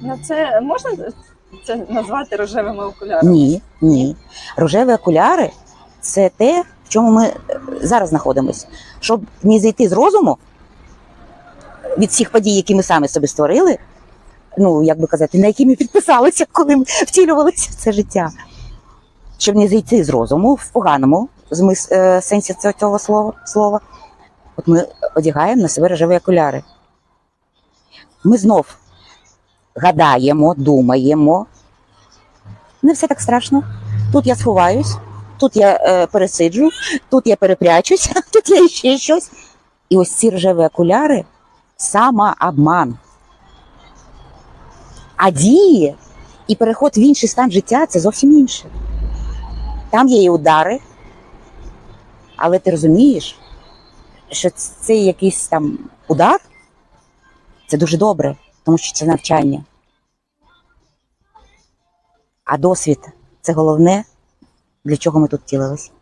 Ну, це можна це назвати рожевими окулярами? Ні, ні. Рожеві окуляри це те, в чому ми е, зараз знаходимося. Щоб не зійти з розуму від всіх подій, які ми самі собі створили, ну, як би казати, на які ми підписалися, коли ми втілювалися в це життя. Щоб не зійти з розуму в поганому змис, е, сенсі цього, слова, слова, от ми одягаємо на себе рожеві окуляри. Ми знов гадаємо, думаємо, не все так страшно. Тут я сховаюсь, тут я е, пересиджу, тут я перепрячусь, тут я ще щось. І ось ці рожеві окуляри самообман. А дії і переход в інший стан життя це зовсім інше. Там є і удари, але ти розумієш, що цей якийсь там удар це дуже добре, тому що це навчання. А досвід це головне, для чого ми тут тілились.